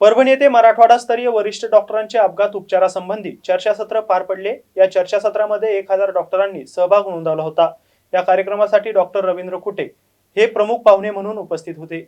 परभणी येथे मराठवाडास्तरीय वरिष्ठ डॉक्टरांचे अपघात उपचारासंबंधी चर्चासत्र पार पडले. या चर्चासत्रामध्ये एक हजार डॉक्टरांनी सहभाग नोंदवला होता. या कार्यक्रमासाठी डॉक्टर रवींद्र कुटे हे प्रमुख पाहुणे म्हणून उपस्थित होते.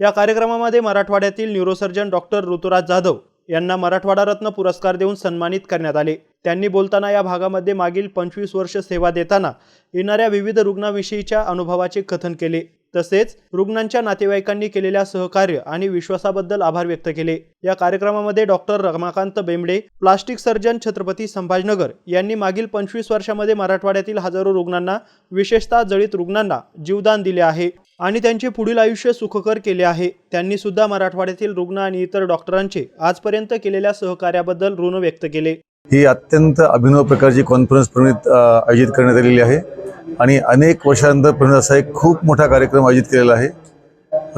या कार्यक्रमामध्ये मराठवाड्यातील न्यूरोसर्जन डॉक्टर ऋतुराज जाधव यांना मराठवाडा रत्न पुरस्कार देऊन सन्मानित करण्यात आले. त्यांनी बोलताना या भागामध्ये मागील पंचवीस वर्ष सेवा देताना येणाऱ्या विविध रुग्णाविषयीच्या अनुभवाचे कथन केले. तसेच रुग्णांच्या नातेवाईकांनी केलेल्या सहकार्य आणि विश्वासाबद्दल आभार व्यक्त केले. या कार्यक्रमामध्ये doctor Ramakant Bembde plastic surgeon Chhatrapati Sambhajinagar यांनी मागील पंचवीस वर्षामध्ये मराठवाड्यातील हजारो रुग्णांना विशेषतः जळीत रुग्णांना जीवदान दिले आहे आणि त्यांचे पुढील आयुष्य सुखकर केले आहे. त्यांनी सुद्धा मराठवाड्यातील रुग्ण आणि इतर डॉक्टरांचे आजपर्यंत केलेल्या सहकार्याबद्दल ऋण व्यक्त केले. ही अत्यंत अभिनव प्रकारची कॉन्फरन्स प्रणित आयोजित करण्यात आलेली आहे. आणि अनेक वर्षानंतर प्रणित असा एक खूप मोठा कार्यक्रम आयोजित केलेला आहे.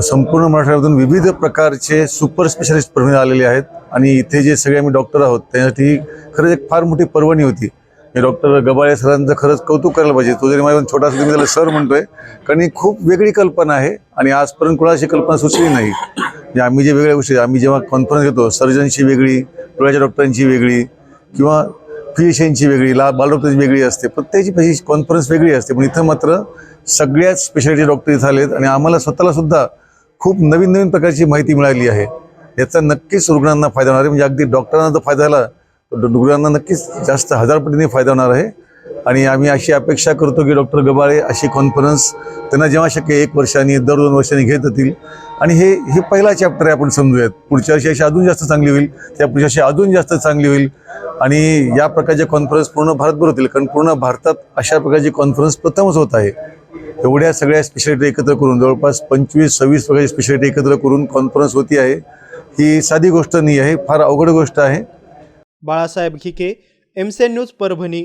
संपूर्ण मराठवाड्यातून विविध प्रकारचे सुपर स्पेशालिस्ट प्रवीण आलेले आहेत आणि इथे जे सगळे आम्ही डॉक्टर आहोत त्यासाठी खरंच एक फार मोठी पर्वणी होती. मी डॉक्टर गबाळे सरांचं खरंच कौतुक करायला पाहिजे. तो जरी माझा छोटा मी त्याला सर म्हणतोय कारण ही खूप वेगळी कल्पना आहे आणि आजपर्यंत कुणाशी कल्पना सुचली नाही. म्हणजे आम्ही जे वेगळ्या गोष्टी आम्ही जेव्हा कॉन्फरन्स घेतो सर्जनची वेगळी डोळ्याच्या डॉक्टरांची वेगळी किंवा फिजिशियनची वेगळी ला बालडॉक्टरची वेगळी असते. प्रत्येकाची पैशी कॉन्फरन्स वेगळी असते. पण इथं मात्र सगळ्याच स्पेशालिटी डॉक्टर इथं आलेत आणि आम्हाला स्वतःला सुद्धा खूप नवीन नवीन प्रकारची माहिती मिळाली आहे. याचा नक्कीच रुग्णांना फायदा होणार आहे. म्हणजे अगदी डॉक्टरांना जर फायदा झाला तर रुग्णांना नक्कीच जास्त हजार पटीने फायदा होणार आहे. आणि आम्ही अशी अपेक्षा करतो की डॉक्टर गबाळे अशी कॉन्फरन्स त्यांना जेव्हा शक्य एक वर्षांनी दर दोन वर्षांनी घेत येतील आणि हे हे पहिला चॅप्टर आहे आपण समजूयात. पुढच्या वर्षी अशी अजून जास्त चांगली होईल त्या पुढच्या वर्षी अजून जास्त चांगली होईल. आणि या प्रकारचे कॉन्फरन्स पूर्ण भारतभर होतील कारण पूर्ण भारतात अशा प्रकारची कॉन्फरन्स प्रथमच होत आहे. एवढ्या सगळ्या स्पेशालिटी एकत्र करून जवळपास पंचवीस सव्वीस प्रकारची स्पेशालिटी एकत्र करून कॉन्फरन्स होती आहे. ही साधी गोष्ट नाही आहे फार अवघड गोष्ट आहे. Balasaheb Ghike MCN news Parbhani.